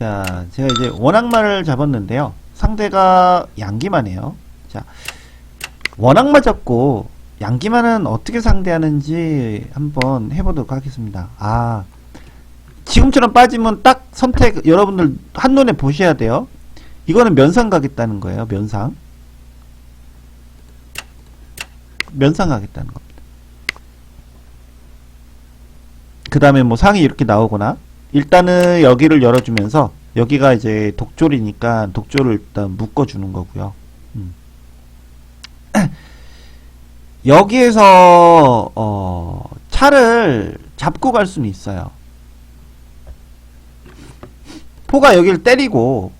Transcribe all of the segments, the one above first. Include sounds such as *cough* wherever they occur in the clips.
자, 제가 이제 원악마를 잡았는데요. 상대가 양기만 해요. 자, 원악마 잡고 양기만은 어떻게 상대하는지 한번 해보도록 하겠습니다. 아, 지금처럼 빠지면 딱 선택, 여러분들 한눈에 보셔야 돼요. 이거는 면상 가겠다는 거예요, 면상. 면상 가겠다는 겁니다. 그 다음에 뭐 상이 이렇게 나오거나, 일단은 여기를 열어주면서, 여기가 이제 독졸이니까 독졸을 일단 묶어주는 거고요. 음. *clears throat* 여기에서, 어, 차를 잡고 갈 수는 있어요. 포가 여기를 때리고,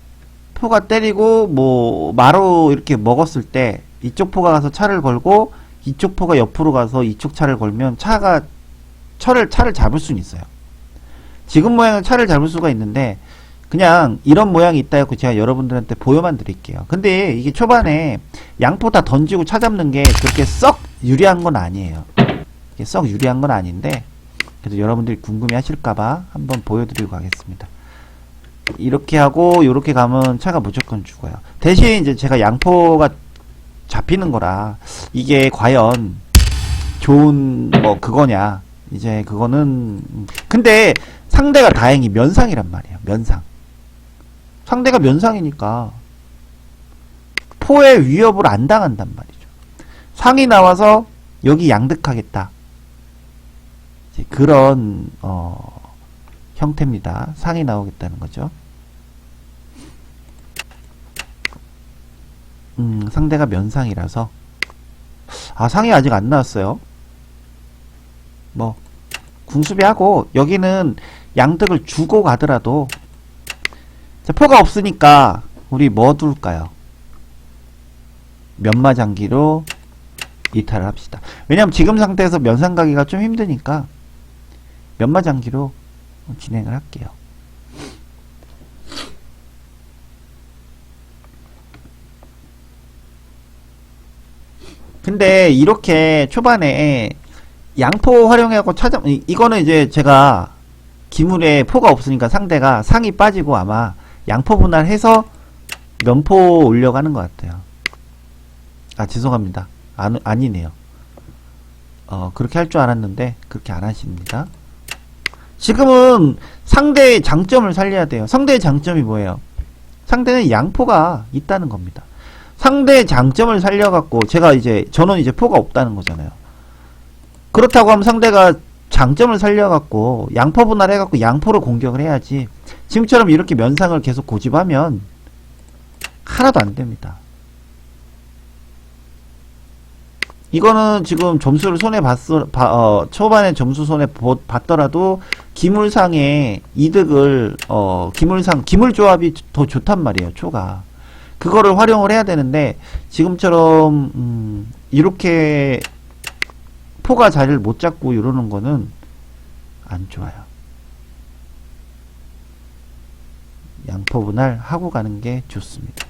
포가 때리고, 뭐, 마로 이렇게 먹었을 때, 이쪽 포가 가서 차를 걸고, 이쪽 포가 옆으로 가서 이쪽 차를 걸면 차가, 차를, 차를 잡을 수는 있어요. 지금 모양은 차를 잡을 수가 있는데, 그냥 이런 모양이 있다 해고 제가 여러분들한테 보여만 드릴게요. 근데 이게 초반에 양포 다 던지고 차 잡는 게 그렇게 썩 유리한 건 아니에요. 이게 썩 유리한 건 아닌데, 그래도 여러분들이 궁금해 하실까봐 한번 보여드리고 가겠습니다. 이렇게 하고, 이렇게 가면 차가 무조건 죽어요. 대신 이제 제가 양포가 잡히는 거라, 이게 과연 좋은, 뭐, 그거냐. 이제 그거는, 음, 근데 상대가 다행히 면상이란 말이에요. 면상. 상대가 면상이니까 포의 위협을 안 당한단 말이죠. 상이 나와서 여기 양득하겠다. 그런 어, 형태입니다. 상이 나오겠다는 거죠. 음, 상대가 면상이라서 아 상이 아직 안 나왔어요. 뭐 궁수비하고 여기는 양득을 주고 가더라도 자, 포가 없으니까 우리 뭐 둘까요? 면마장기로 이탈을 합시다. 왜냐면 지금 상태에서 면상 가기가 좀 힘드니까 면마장기로 진행을 할게요. 근데 이렇게 초반에 양포 활용하고 찾아 이- 이거는 이제 제가 기물에 포가 없으니까 상대가 상이 빠지고 아마 양포 분할해서 면포 올려가는 것 같아요. 아 죄송합니다. 안, 아니네요. 어 그렇게 할 줄 알았는데 그렇게 안 하십니다. 지금은 상대의 장점을 살려야 돼요. 상대의 장점이 뭐예요? 상대는 양포가 있다는 겁니다. 상대의 장점을 살려갖고 제가 이제 저는 이제 포가 없다는 거잖아요. 그렇다고 하면 상대가 장점을 살려갖고 양포 분할해 갖고 양포로 공격을 해야지. 지금처럼 이렇게 면상을 계속 고집하면 하나도 안 됩니다. 이거는 지금 점수를 손에 봤어, 봐- 어, 초반에 점수 손에 보- 봤더라도 기물상의 이득을 어, 기물상 기물 조합이 더 좋단 말이에요. 초가 그거를 활용을 해야 되는데 지금처럼 음, 이렇게 포가 자리를 못 잡고 이러는 거는 안 좋아요. 양포 분할 하고 가는 게 좋습니다.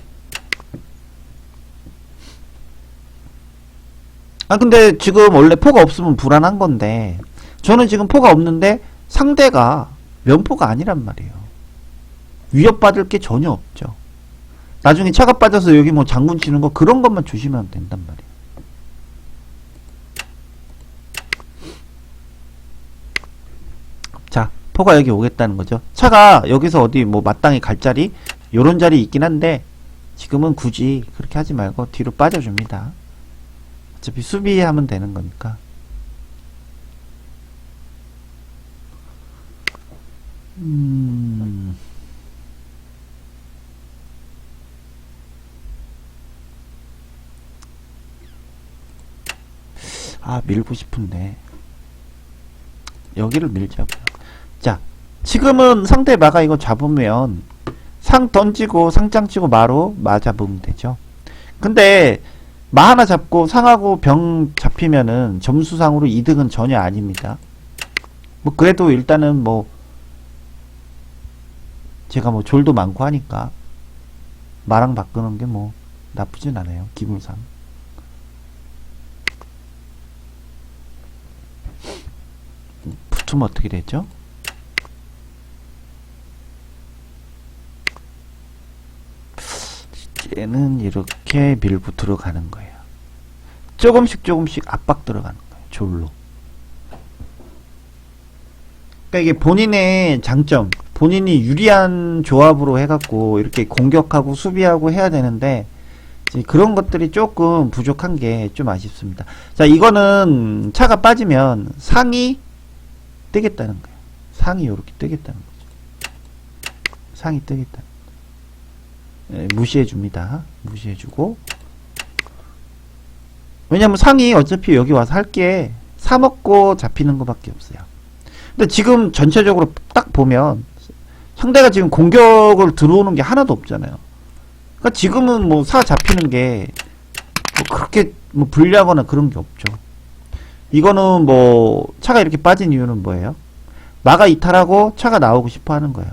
아 근데 지금 원래 포가 없으면 불안한 건데 저는 지금 포가 없는데 상대가 면포가 아니란 말이에요. 위협받을 게 전혀 없죠. 나중에 차가 빠져서 여기 뭐 장군 치는 거 그런 것만 조심하면 된단 말이에요. 자, 포가 여기 오겠다는 거죠. 차가 여기서 어디 뭐 마땅히 갈 자리 요런 자리 있긴 한데 지금은 굳이 그렇게 하지 말고 뒤로 빠져줍니다. 어차피 수비하면 되는 거니까. 음. 아, 밀고 싶은데. 여기를 밀자고요. 자, 지금은 상대 마가 이거 잡으면 상 던지고 상장 치고 마로 마 잡으면 되죠. 근데 마 하나 잡고 상하고 병 잡히면은 점수상으로 이득은 전혀 아닙니다. 뭐 그래도 일단은 뭐 제가 뭐 졸도 많고 하니까 마랑 바꾸는 게 뭐 나쁘진 않아요. 기분상. 붙으면 어떻게 되죠? 때는 이렇게 밀고 들어가는 거예요. 조금씩 조금씩 압박 들어가는 거예요. 졸로. 그러니까 이게 본인의 장점, 본인이 유리한 조합으로 해갖고 이렇게 공격하고 수비하고 해야 되는데 그런 것들이 조금 부족한 게 좀 아쉽습니다. 자, 이거는 차가 빠지면 상이 뜨겠다는 거예요. 상이 이렇게 뜨겠다는 거죠. 상이 뜨겠다. 예, 무시해 줍니다. 무시해 주고. 왜냐면 상이 어차피 여기 와서 할 게 사먹고 잡히는 것밖에 없어요. 근데 지금 전체적으로 딱 보면 상대가 지금 공격을 들어오는 게 하나도 없잖아요. 그러니까 지금은 뭐 사 잡히는 게 뭐 그렇게 뭐 불리하거나 그런 게 없죠. 이거는 뭐 차가 이렇게 빠진 이유는 뭐예요? 마가 이탈하고 차가 나오고 싶어 하는 거예요.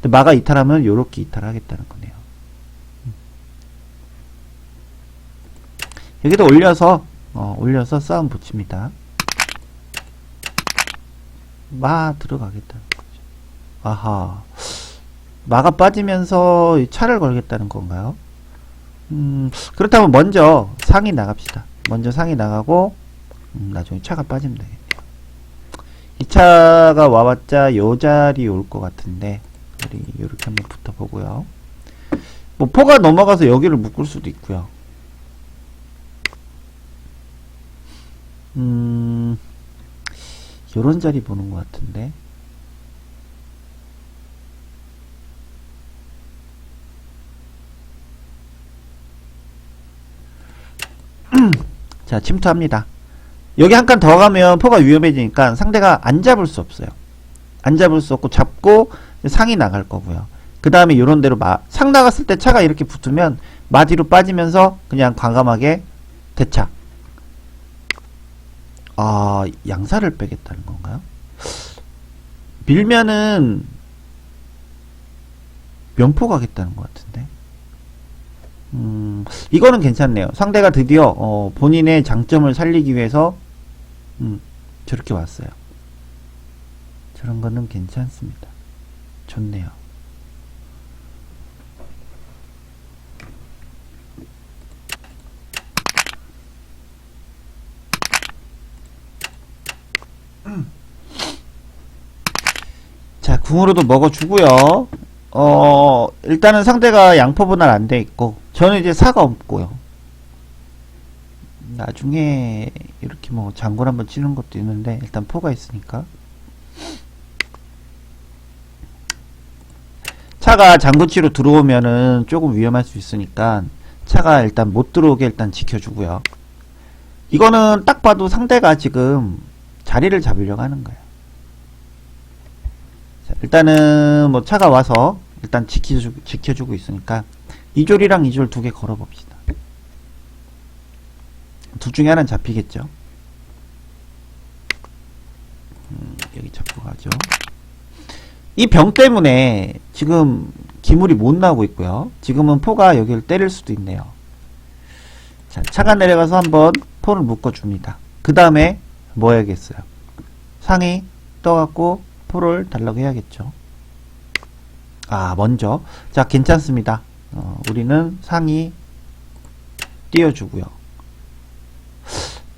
근데 마가 이탈하면 요렇게 이탈하겠다는 거네요. 여기다 올려서 어, 올려서 싸움 붙입니다. 마 들어가겠다는 거죠. 아하. 마가 빠지면서 이 차를 걸겠다는 건가요? 음, 그렇다면 먼저 상이 나갑시다. 먼저 상이 나가고 음, 나중에 차가 빠지면 되겠네요. 이 차가 와봤자 요 자리 올 것 같은데 우리 이렇게 한번 붙어보고요. 뭐 포가 넘어가서 여기를 묶을 수도 있고요. 음, 요런 자리 보는 것 같은데. *clears throat* 자, 침투합니다. 여기 한 칸 더 가면 포가 위험해지니까 상대가 안 잡을 수 없어요. 안 잡을 수 없고 잡고 상이 나갈 거고요. 그 다음에 요런 대로 마, 상 나갔을 때 차가 이렇게 붙으면 마 뒤로 빠지면서 그냥 과감하게 대차. 아, 양사를 빼겠다는 건가요? 밀면은 면포 가겠다는 것 같은데. 음, 이거는 괜찮네요. 상대가 드디어 어, 본인의 장점을 살리기 위해서 음, 저렇게 왔어요. 저런 거는 괜찮습니다. 좋네요. 자, 궁으로도 먹어주고요. 어, 일단은 상대가 양포 분할 안 돼 있고, 저는 이제 사가 없고요. 나중에 이렇게 뭐 장군 한번 치는 것도 있는데, 일단 포가 있으니까. 차가 장군치로 들어오면은 조금 위험할 수 있으니까, 차가 일단 못 들어오게 일단 지켜주고요. 이거는 딱 봐도 상대가 지금 자리를 잡으려고 하는. 자, 일단은 뭐 차가 와서 일단 지켜주, 지켜주고 있으니까 이졸이랑 이졸 두 개 걸어봅시다. 둘 중에 하나는 잡히겠죠. 음, 여기 잡고 가죠. 이 병 때문에 지금 기물이 못 나오고 있고요. 지금은 포가 여기를 때릴 수도 있네요. 자, 차가 내려가서 한번 포를 묶어줍니다. 그 다음에 뭐 해야겠어요? 상이 떠갖고 포를 달라고 해야겠죠. 아, 먼저. 자, 괜찮습니다. 어, 우리는 상이 띄워주고요.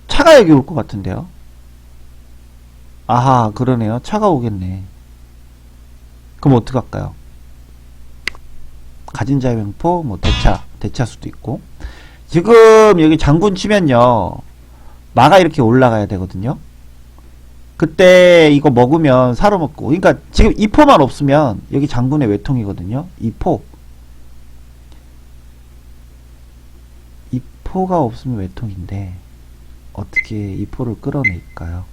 차가 여기 올 것 같은데요. 아하, 그러네요. 차가 오겠네. 그럼 어떡할까요? 가진 자의 명포, 뭐, 대차, 대차 수도 있고. 지금 여기 장군 치면요. 마가 이렇게 올라가야 되거든요. 그때 이거 먹으면 사러 먹고. 그러니까 지금 이 포만 없으면 여기 장군의 외통이거든요. 이 포. 이 포가 없으면 외통인데 어떻게 이 포를 끌어낼까요?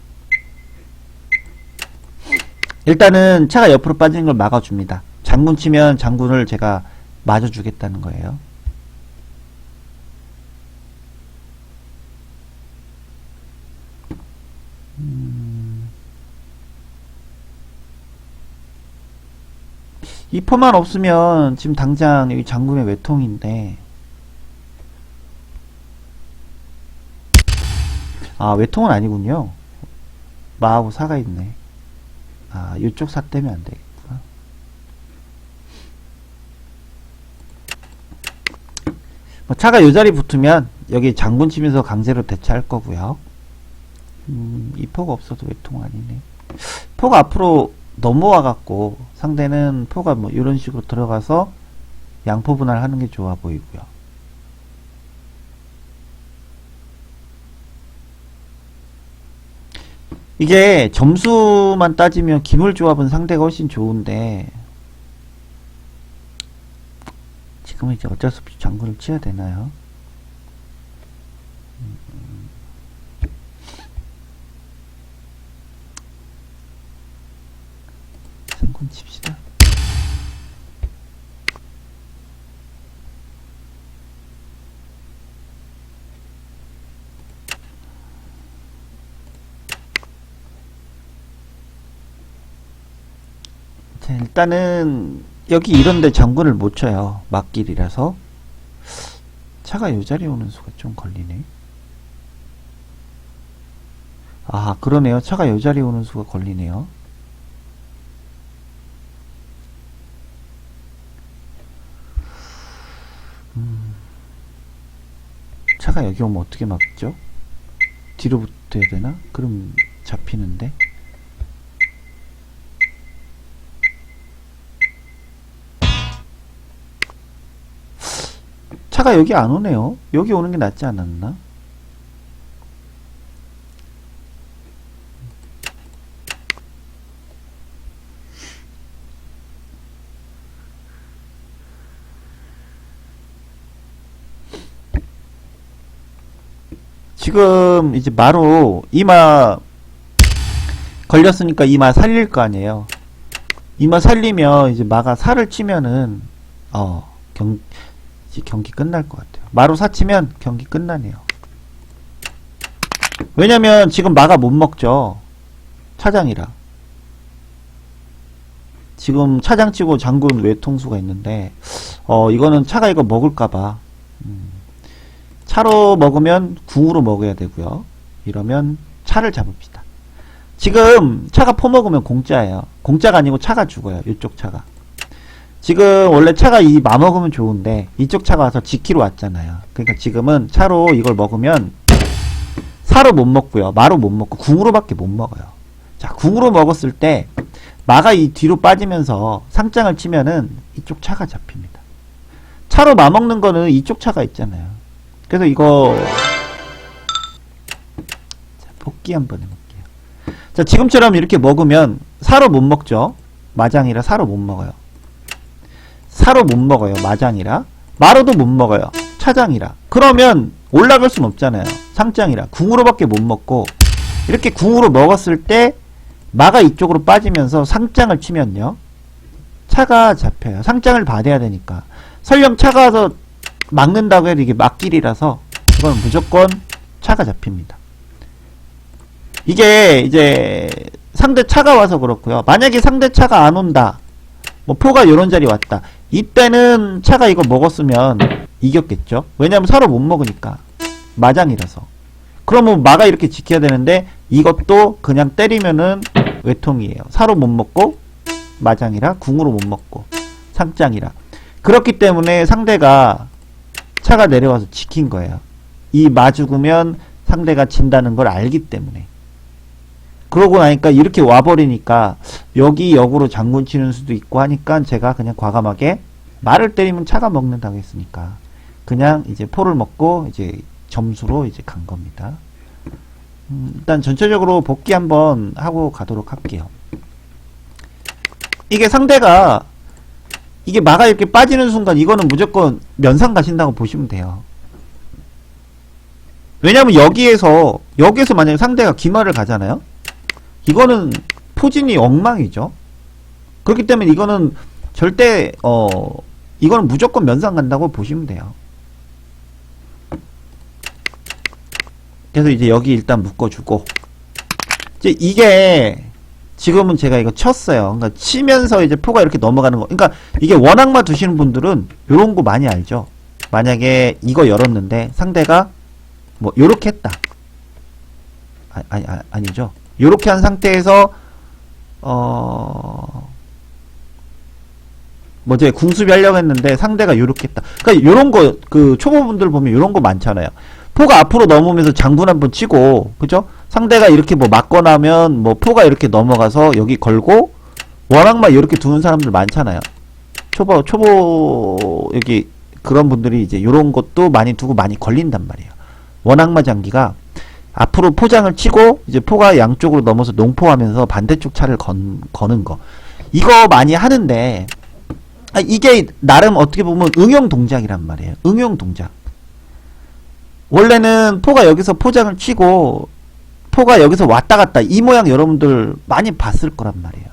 일단은 차가 옆으로 빠지는 걸 막아줍니다. 장군 치면 장군을 제가 맞아주겠다는 거예요. 이 포만 없으면 지금 당장 여기 장군의 외통인데 아 외통은 아니군요 마하고 사가 있네 아 이쪽 사 때문에 안 되겠구나 뭐 차가 요 자리 붙으면 여기 장군 치면서 강제로 대처할 거고요. 음, 이 포가 없어도 외통 아니네. 포가 앞으로 넘어와 갖고 상대는 포가 뭐 이런 식으로 들어가서 양포 분할하는 게 좋아 보이고요. 이게 점수만 따지면 기물 조합은 상대가 훨씬 좋은데 지금은 이제 어쩔 수 없이 장군을 치야 되나요? 음. 장군 칩시다. 자, 일단은 여기 이런데 장군을 못 쳐요. 막길이라서 차가 요 자리에 오는 수가 좀 걸리네. 아 그러네요. 차가 요 자리에 오는 수가 걸리네요. 음, 차가 여기 오면 어떻게 막죠? 뒤로 붙어야 되나? 그럼 잡히는데. 차가 여기 안 오네요. 여기 오는 게 낫지 않았나? 지금 이제 마로 이마 걸렸으니까 이마 살릴 거 아니에요. 이마 살리면 이제 마가 살을 치면은 어 경, 이제 경기 끝날 것 같아요. 마로 사치면 경기 끝나네요. 왜냐면 지금 마가 못 먹죠. 차장이라. 지금 차장 치고 장군 외통수가 있는데 어 이거는 차가 이거 먹을까봐 음, 차로 먹으면 궁으로 먹어야 되고요. 이러면 차를 잡읍시다. 지금 차가 포 먹으면 공짜예요. 공짜가 아니고 차가 죽어요. 이쪽 차가. 지금 원래 차가 이 마 먹으면 좋은데 이쪽 차가 와서 지키러 왔잖아요. 그러니까 지금은 차로 이걸 먹으면 사로 못 먹고요. 마로 못 먹고 궁으로밖에 못 먹어요. 자, 궁으로 먹었을 때 마가 이 뒤로 빠지면서 상장을 치면은 이쪽 차가 잡힙니다. 차로 마 먹는 거는 이쪽 차가 있잖아요. 그래서 이거 자, 복귀 한번 해볼게요. 자, 지금처럼 이렇게 먹으면 사로 못 먹죠. 마장이라 사로 못 먹어요. 사로 못 먹어요. 마장이라. 마로도 못 먹어요. 차장이라. 그러면 올라갈 순 없잖아요. 상장이라. 궁으로밖에 못 먹고 이렇게 궁으로 먹었을 때 마가 이쪽으로 빠지면서 상장을 치면요. 차가 잡혀요. 상장을 받아야 되니까. 설령 차가 와서 막는다고 해도 이게 막길이라서 이건 무조건 차가 잡힙니다. 이게 이제 상대 차가 와서 그렇고요. 만약에 상대 차가 안 온다. 뭐 포가 요런 자리 왔다. 이때는 차가 이거 먹었으면 이겼겠죠. 왜냐면 서로 못 먹으니까. 마장이라서. 그러면 마가 이렇게 지켜야 되는데 이것도 그냥 때리면은 외통이에요. 사로 못 먹고 마장이라 궁으로 못 먹고 상장이라. 그렇기 때문에 상대가 차가 내려와서 지킨 거예요. 이 마 죽으면 상대가 진다는 걸 알기 때문에. 그러고 나니까 이렇게 와버리니까 여기 역으로 장군 치는 수도 있고 하니까 제가 그냥 과감하게 말을 때리면 차가 먹는다고 했으니까 그냥 이제 포를 먹고 이제 점수로 이제 간 겁니다. 음, 일단 전체적으로 복귀 한번 하고 가도록 할게요. 이게 상대가 이게 마가 이렇게 빠지는 순간 이거는 무조건 면상 가신다고 보시면 돼요. 왜냐면 여기에서 여기에서 만약에 상대가 기마를 가잖아요. 이거는 포진이 엉망이죠. 그렇기 때문에 이거는 절대 어 이거는 무조건 면상 간다고 보시면 돼요. 그래서 이제 여기 일단 묶어주고 이제 이게 지금은 제가 이거 쳤어요. 그러니까 치면서 이제 포가 이렇게 넘어가는 거. 그러니까 이게 원악마 두시는 분들은 요런 거 많이 알죠. 만약에 이거 열었는데 상대가 뭐 요렇게 했다. 아, 아니, 아, 아니죠. 요렇게 한 상태에서 어 뭐제 궁수비 하려고 했는데 상대가 요렇게 했다. 그러니까 요런 거 그 초보분들 보면 요런 거 많잖아요. 포가 앞으로 넘으면서 장군 한 번 치고 그죠? 상대가 이렇게 뭐 맞거나 하면 뭐 포가 이렇게 넘어가서 여기 걸고 워낙만 이렇게 두는 사람들 많잖아요. 초보 초보 여기 그런 분들이 이제 요런 것도 많이 두고 많이 걸린단 말이에요. 원악마 장기가 앞으로 포장을 치고 이제 포가 양쪽으로 넘어서 농포하면서 반대쪽 차를 건, 거는 거 이거 많이 하는데 아, 이게 나름 어떻게 보면 응용 동작이란 말이에요. 응용 동작. 원래는 포가 여기서 포장을 치고 포가 여기서 왔다 갔다 이 모양 여러분들 많이 봤을 거란 말이에요.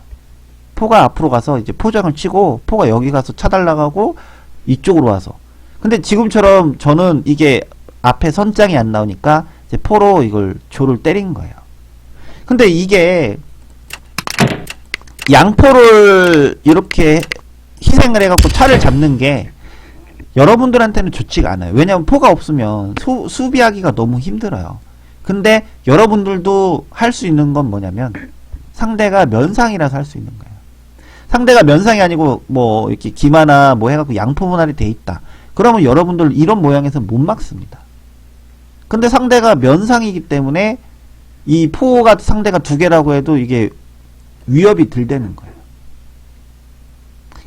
포가 앞으로 가서 이제 포장을 치고 포가 여기 가서 차달라가고 이쪽으로 와서 근데 지금처럼 저는 이게 앞에 선장이 안 나오니까 포로 이걸 조를 때린 거예요. 근데 이게 양포를 이렇게 희생을 해갖고 차를 잡는 게 여러분들한테는 좋지가 않아요. 왜냐면 포가 없으면 수, 수비하기가 너무 힘들어요. 근데 여러분들도 할 수 있는 건 뭐냐면 상대가 면상이라서 할 수 있는 거예요. 상대가 면상이 아니고 뭐 이렇게 기마나 뭐 해갖고 양포 분할이 돼 있다. 그러면 여러분들 이런 모양에서 못 막습니다. 근데 상대가 면상이기 때문에 이 포가 상대가 두 개라고 해도 이게 위협이 덜 되는 거예요.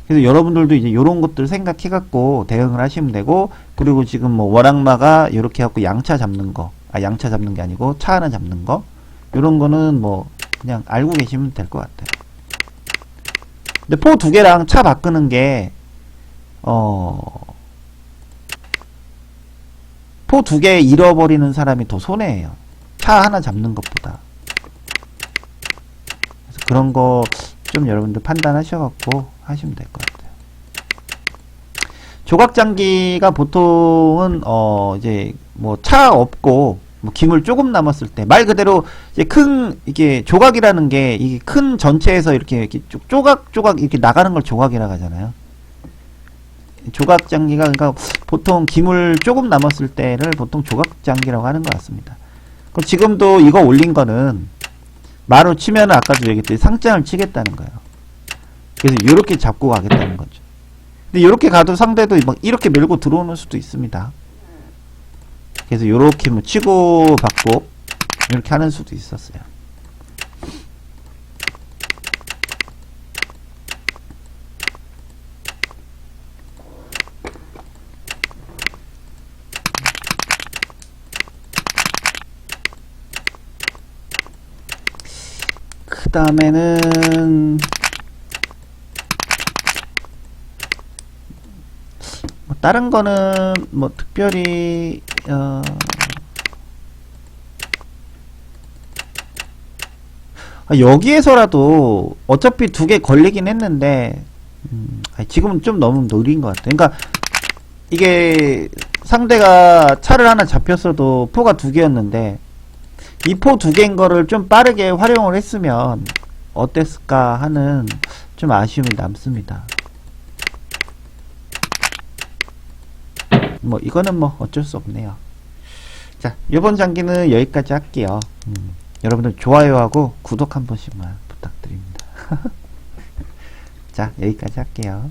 그래서 여러분들도 이제 이런 것들 생각해 갖고 대응을 하시면 되고 그리고 지금 뭐 워낙마가 이렇게 해갖고 양차 잡는 거, 아 양차 잡는 게 아니고 차 하나 잡는 거 이런 거는 뭐 그냥 알고 계시면 될 것 같아요. 근데 포 두 개랑 차 바꾸는 게 어. 포 두 개 잃어버리는 사람이 더 손해예요. 차 하나 잡는 것보다. 그래서 그런 거 좀 여러분들 판단하셔갖고 하시면 될 것 같아요. 조각장기가 보통은 어 이제 뭐 차 없고 뭐 기물 조금 남았을 때 말 그대로 이제 큰 이게 조각이라는 게 이게 큰 전체에서 이렇게 이렇게 쪽- 조각 조각 이렇게 나가는 걸 조각이라고 하잖아요. 조각장기가 그러니까 보통 기물 조금 남았을 때를 보통 조각장기라고 하는 것 같습니다. 그럼 지금도 이거 올린 거는 마로 치면 은 아까도 얘기했듯이 상장을 치겠다는 거예요. 그래서 이렇게 잡고 가겠다는 거죠. 근데 이렇게 가도 상대도 막 이렇게 밀고 들어오는 수도 있습니다. 그래서 이렇게 뭐 치고 받고 이렇게 하는 수도 있었어요. 다음에는 뭐 다른 거는 뭐 특별히 어 아, 여기에서라도 어차피 두 개 걸리긴 했는데 음, 지금은 좀 너무 느린 것 같아. 그러니까 이게 상대가 차를 하나 잡혔어도 포가 두 개였는데 이포두 개인 거를 좀 빠르게 활용을 했으면 어땠을까 하는 좀 아쉬움이 남습니다. 뭐 이거는 뭐 어쩔 수 없네요. 자, 이번 장기는 여기까지 할게요. 음, 여러분들 좋아요하고 구독 한 번씩만 부탁드립니다. *laughs* 자, 여기까지 할게요.